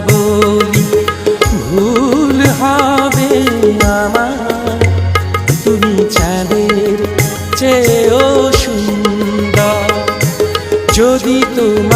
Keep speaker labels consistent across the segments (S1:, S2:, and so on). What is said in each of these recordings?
S1: বলি ভুল হবে আমার। তুমি চাঁদের চেয়েও সুন্দর। যদি তোমার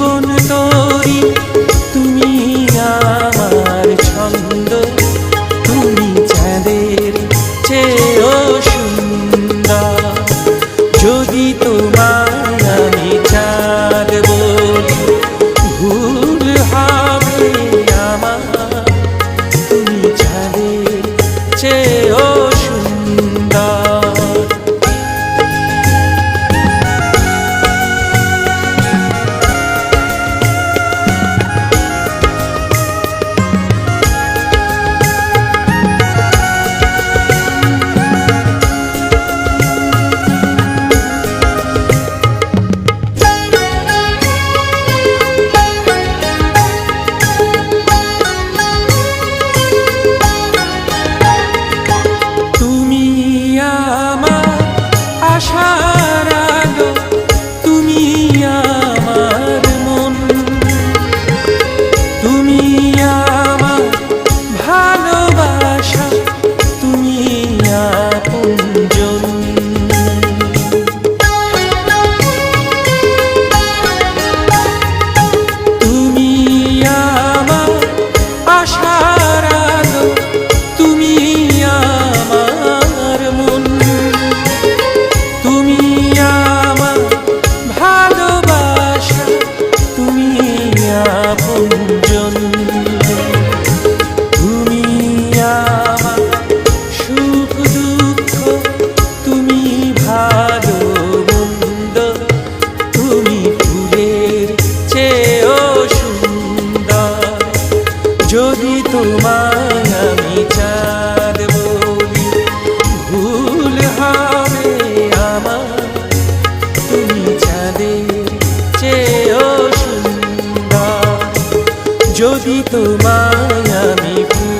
S1: জীবন তরি যদি তোমায় আমি ফুল